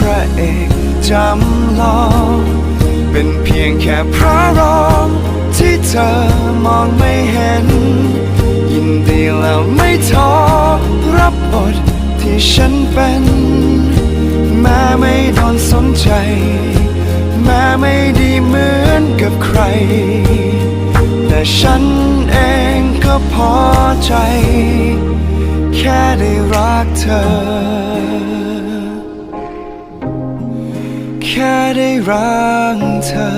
พระเอกจำลอง เป็นเพียงแค่พระรองที่เธอมองไม่เห็น ยินดีแล้วไม่ท้อรับบทที่ฉันเป็น แม้ไม่โดนสนใจ แม้ไม่ดีเหมือนกับใคร แต่ฉันเองก็พอใจ แค่ได้รักเธอ แค่ได้รักเธอ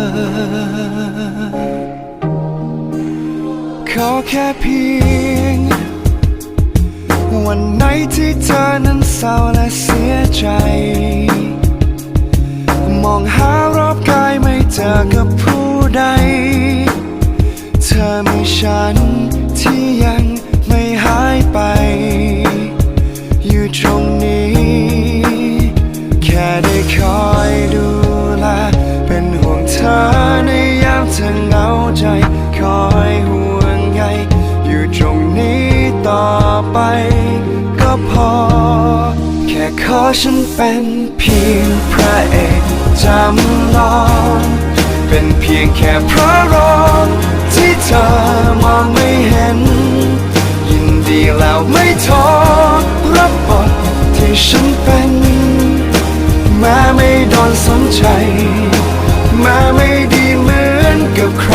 ขอแค่เพียง วันไหนที่เธอนั้นเศร้าและเสียใจ มองหารอบกายไม่เจอกับผู้ใด เธอมีฉัน ฉันเป็นเพียงพระเอกจำลอง เป็นเพียงแค่พระรองที่เธอมองไม่เห็น ยินดีแล้วไม่ท้อรับบทที่ฉันเป็น แม้ไม่โดนสนใจ แม้ไม่ดีเหมือนกับใคร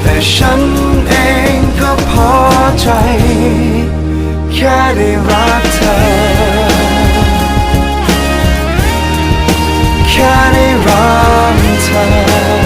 แต่ฉันเองก็พอใจ แค่ได้รักเธอ แค่ได้รักเธอ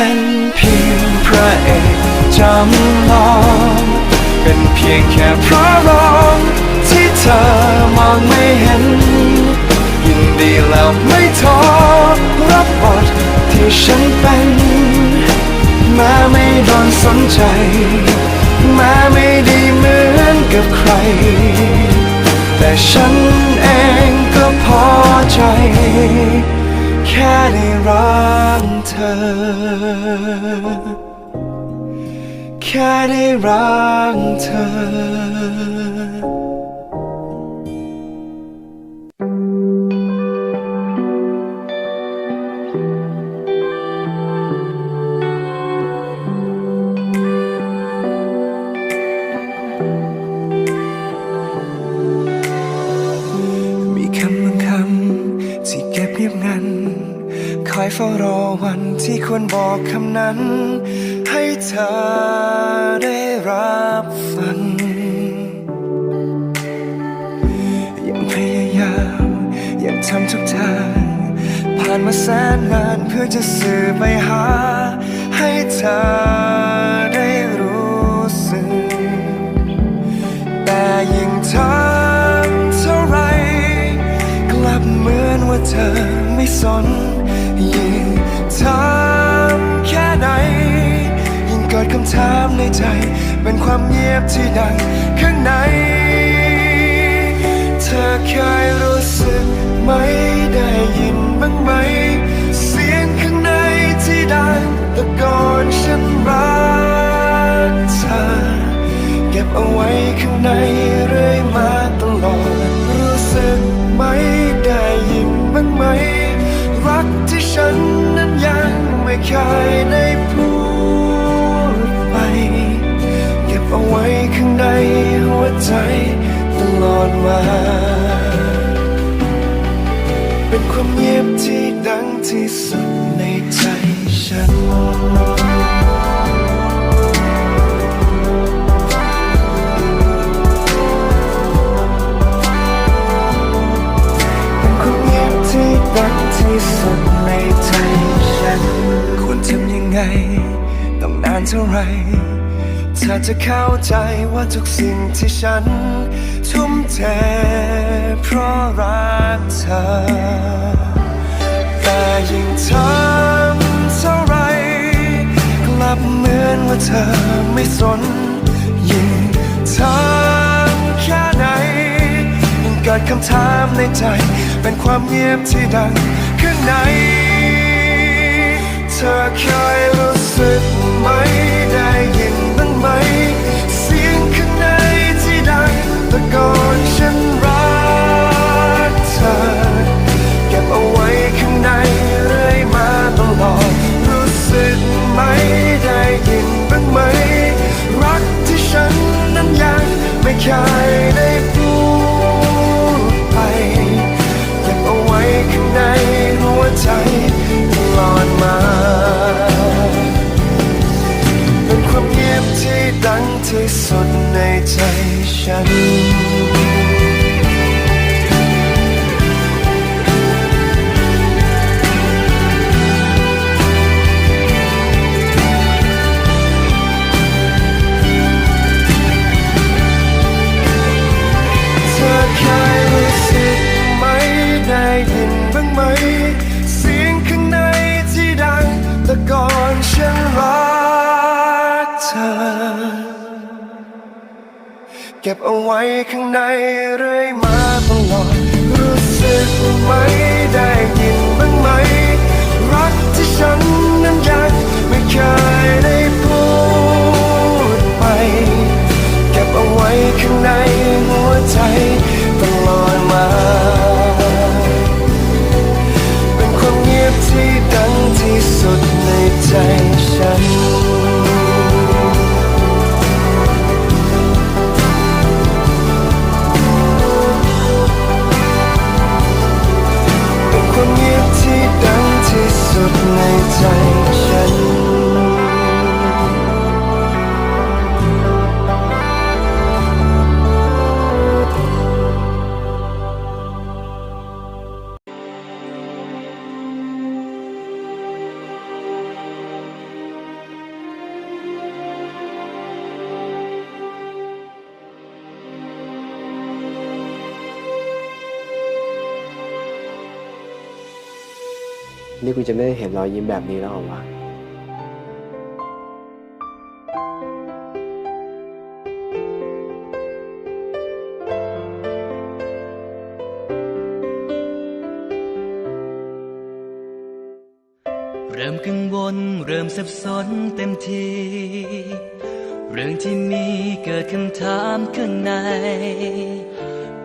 เป็นเพียงพระเอกจำลอง เป็นเพียงแค่พระรองที่เธอมองไม่เห็น ยินดีแล้วไม่ท้อรับบทที่ฉันเป็นแม้ไม่โดนสนใจแม้ไม่ดีเหมือนกับใคร แต่ฉันเองก็พอใจ แค่ได้รักเธอ แค่ได้รักเธอ ที่ควรบอกคำนั้น ให้เธอได้รับฟังยังพยายามยังทำทุกทางผ่านมาแสนนานเพื่อจะสื่อไปหา ให้เธอได้รู้สึก แต่ยิ่งทำเท่าไร กลับเหมือนว่าเธอไม่สนยิ่ ใจ เป็นความเงียบที่ดังข้างใน เธอเคยรู้สึกไหมได้ยินบ้างไหม เสียงข้างในที่ดังตะโอนฉันรักเธอ เก็บเอาไว้ข้างในเรื่อยมาตลอด รู้สึกไหมได้ยินบ้างไหม รักที่ฉันนั้นยังไม่เคยได้ ใจตลอดมา เป็นความเงียบที่ดังที่สุดในใจฉันเป็นความเงียบที่ดังที่สุดในใจฉันควรทำยังไง ต้องนานเท่าไหร เธอจะเข้าใจว่าทุกสิ่งที่ฉัน ทุ่มเทเพราะรักเธอ แต่ยิ่งทำเท่าไร กลับเหมือนว่าเธอไม่สน ยิ่งทำแค่ไหน ยิ่งเกิดคำถามในใจ เป็นความเงียบที่ดังข้างใน เธอเคยรู้สึกไหม ได้ยินบ้างไหม เสียงข้างในที่ดังตะโกนฉันรักเธอ เก็บเอาไว้ข้างในเรื่อยมาตลอด รู้สึกไหมได้ยินบ้างไหม รักที่ฉันนั้นยังไม่เคยได้พูดไป เก็บเอาไว้ข้างในหัวใจตลอดมา ที่สุดในใจฉัน นี่กูจะไม่ได้เห็นรอยยิ้มแบบนี้แล้วเหรอวะเริ่มกังวลเริ่มสับสนเต็มที เรื่องที่มีเกิดคำถามข้างใน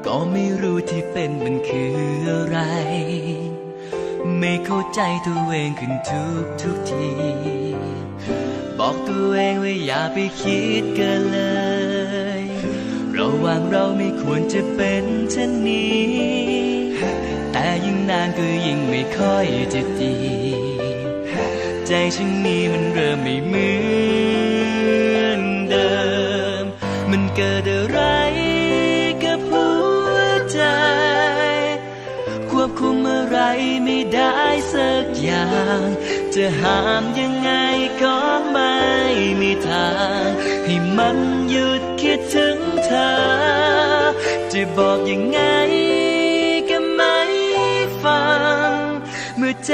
ก็ไม่รู้ที่เป็นมันคืออะไร ไม่เข้าใจตัวเองขึ้นทุกทุกที บอกตัวเองว่าอย่าไปคิดเกินเลย ระหว่างเราไม่ควรจะเป็นเช่นนี้ แต่ยิ่งนานก็ยิ่งไม่ค่อยจะดี ใจฉันนี้มันเริ่มไม่เหมือนเดิม มันเกิดอะไร ไม่ได้สักอย่าง จะห้ามยังไงก็ไม่มีทาง ให้มันหยุดคิดถึงเธอ จะบอกยังไงก็ไม่ฟัง เมื่อใจ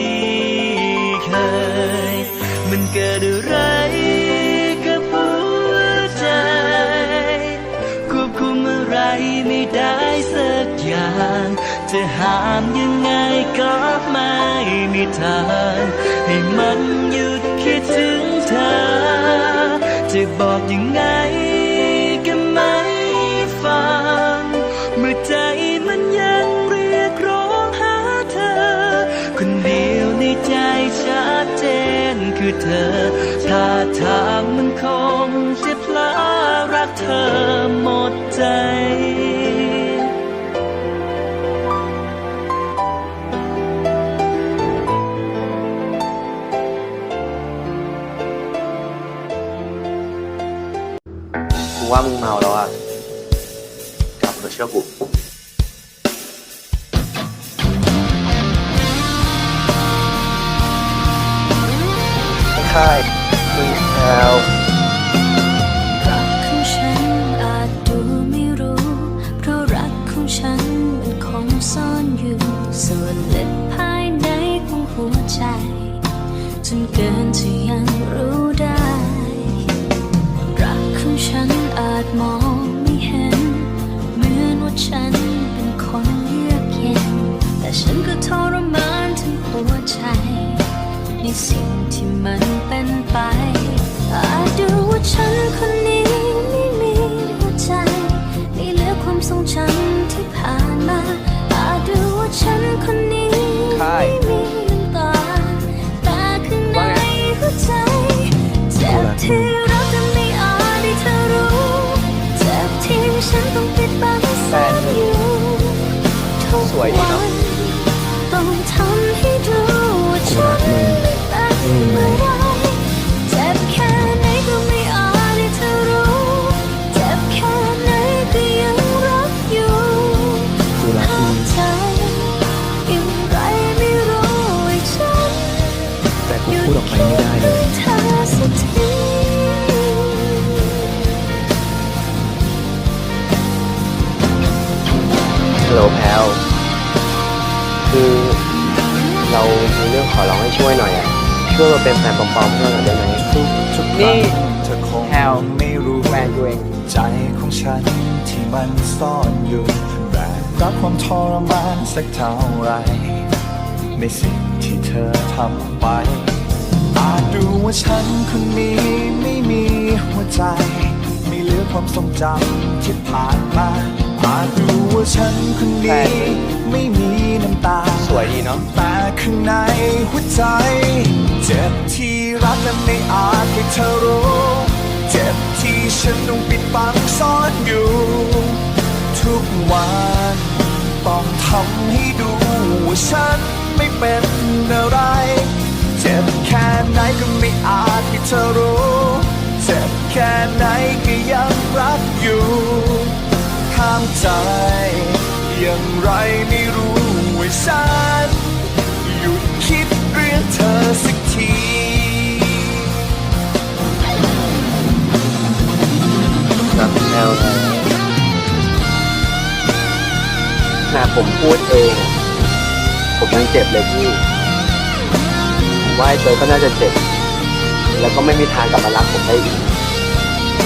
เคย มันเกิดอะไรกับหัวใจ ควบคุมอะไรไม่ได้สักอย่าง จะห้ามยังไงก็ไม่มีทาง ให้มันหยุดคิดถึงเธอ จะบอกยังไง คือเธอ ถ้าทางมันคงจะพลารักเธอหมดใจว่ามึงเมาแล้ว วใจจนเกินที่ยังรู้ได้ รักของฉันอาจมองไม่เห็น เหมือนว่าฉันเป็นคนเยือกเย็น แต่ฉันก็ทรมานทั้งหัวใจ ในสิ่งที่มัน็นไป อาจดูว่าฉันคนนี้ไม่มีหัวใจ ไม่เหลือความทรงจำ ลโหลแพลวคือเรามีเรื่องขอร้องให้ช่วยหน่อยอะ ช่วยมาเป็นแฟนปลอมๆเพื่อนหน่อยได้ไหมทุกๆคนี่รั้งเธอคงแพลวไม่รู้แฟนกูเองใจของฉันที่มันซ่อนอยู่แบกรับความทรมานสักเท่าไหรในสิ่งที่เธอทำไปอาจดูว่าฉันคนนี้ไม่มีหัวใจ ไม่เหลือความทรงจำที่ผ่านมา อาจดูว่าฉันคนแฟนี้นไม่มีน้ำตา สวยดีเนาะแต่ข้างในหัวใจ เจ็บที่รักและไม่อาจให้เธอรู้ เจ็บที่ฉันต้องปิดบังซ่อนอยู่ ทุกวันต้องทำให้ดูว่าฉันไม่เป็นอะไร เจ็บแค่ไหนก็ไม่อาจให้เธอรู้ เจ็บแค่ไหนก็ยังรักอยู่ ห้ามใจ อย่างไรไม่รู้ว่าฉัน หยุดคิดเรื่องเธอสักทีรักแพลวนะผมพูดเอง ผมยังเจ็บเลยพี่ผมว่าไอ้เจอก็น่าจะเจ็บ แล้วก็ไม่มีทางกลับมารักผมได้อีก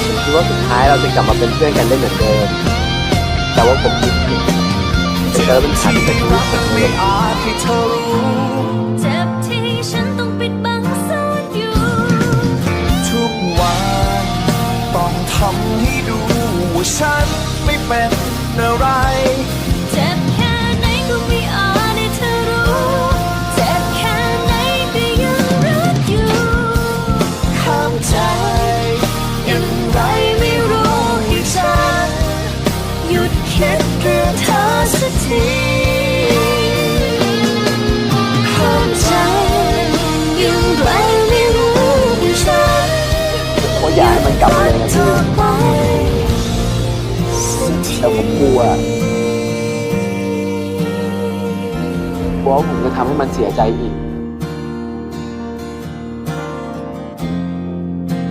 ผมคิดว่าสุดท้ายเราจะกลับมาเป็นเพื่อนกันได้เหมือนเดิม แต่ว่าผมคิดผิดแต่เธอเป็นฉันแต่ชีวิตผมไม่เลยอาจให้เธอรู้เจ็บที่ฉันต้องปิดบังซ่อนอยู่ ทุกวันต้องทำให้ดูว่าฉันไม่เป็นอะไร อยากให้มันกลับมาเลยนะพี่แต่ผมกลัวกลัวว่าผมจะทำให้มันเสียใจอีก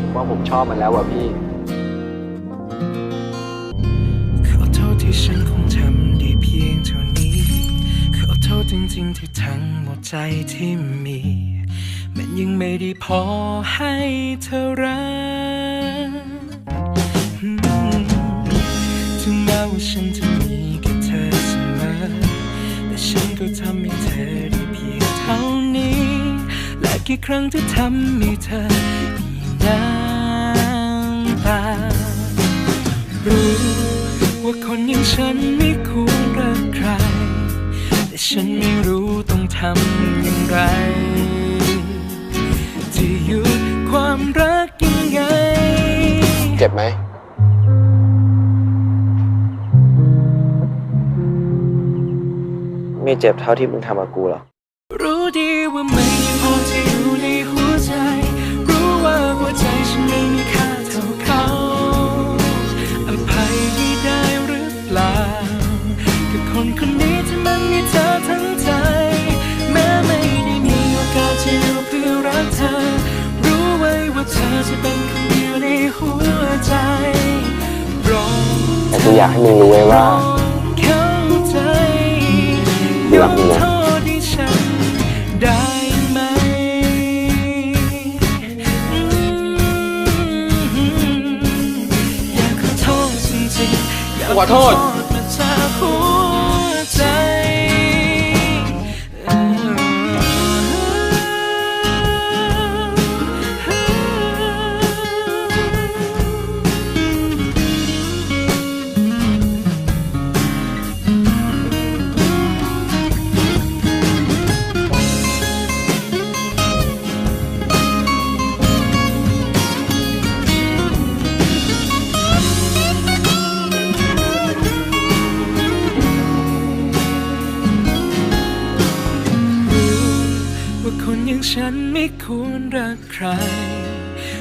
ผมว่าผมชอบมันแล้วว่ะพี่ ขอโทษที่ฉันคงทำได้เพียงเท่านี้ ขอโทริงที่ทั้งหมดใจที่มี มันยังไม่ได้พอให้เธอรัก ว่าฉันจะมีแค่เธอเสมอ แต่ฉันก็ทำให้เธอได้เพียงเท่านี้ และกี่ครั้งที่ทำให้เธอมีน้ำตา รู้ว่าคนอย่างฉันไม่ควรรักใคร แต่ฉันไม่รู้ต้องทำอย่างไร จะหยุดความรักยังไง เจ็บไหม ไม่เจ็บเท่าที่มึงทำกับกูหรอกรู้ดีว่าไม่พอจะอยู่ในหัวใจ รู้ว่าหัวใจฉันไม่มีค่าเท่าเขาอภัยให้ได้หรือเปล่า กับคนคนนี้ที่มันมีเธอทั้งใจ แม้ไม่ได้มีโอกาสจะอยู่เพื่อรักเธอ รู้ไว้ว่าเธอจะเป็นคนเดียวในหัวใจรอแต่กูอยากให้มึงรู้ไว้ว่าเข้าใจ กูรักมึงนะโทษให้ฉันได้ไหมอยากขอโทษ ใคร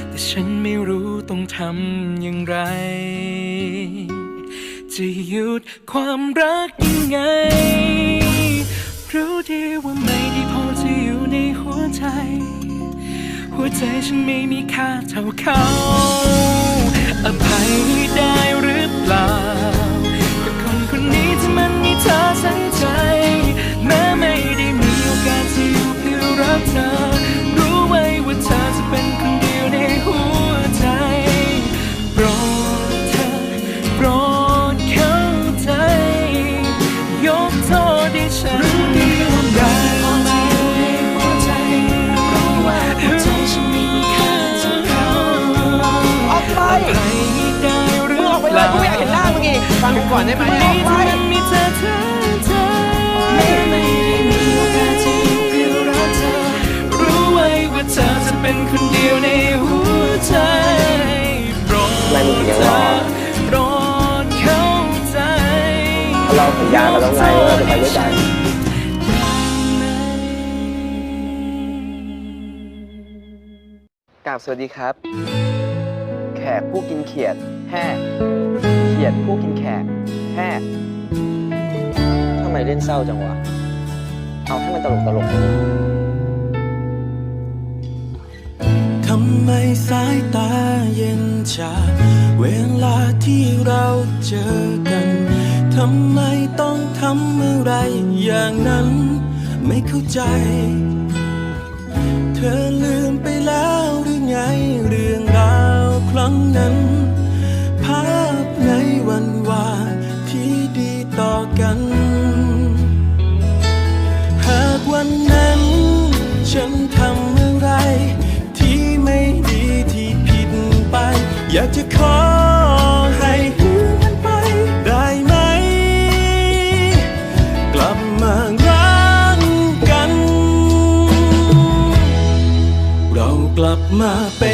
แต่ฉันไม่รู้ต้องทำอย่างไร จะหยุดความรักยังไง รู้ดีว่าไม่ได้พอจะอยู่ในหัวใจ หัวใจฉันไม่มีค่าเท่าเขา อภัยได้หรือเปล่า ว้ว่าเธอจะเป็นคนเดียวในหัวใจโปรดไม่มึงถึงยังรอโปรดเข้าใจเราสัญญากันแล้วไงว่าจะไปด้วยกันกราบสวัสดีครับ แขกผู้กินเขียดแห่ เขียดผู้กินแขกแห่ทำไมเล่นเศร้าจังวะ เอาให้มันตลกตลกทำไมสายตาเย็นชา เวลาที่เราเจอกัน ทำไมต้องทำอะไรอย่างนั้น ไม่เข้าใจ เธอลืมไปแล้วหรือไงเรื่องราวครั้งนั้น ภาพในวันวานที่ดีต่อกัน หากวันนั้น ฉันทำอะไร ที่ไม่ดีที่ผิดไป อยากจะขอให้ลืมมันไปได้ไหม กลับมารักกัน เรากลับมาเป็นเหมือน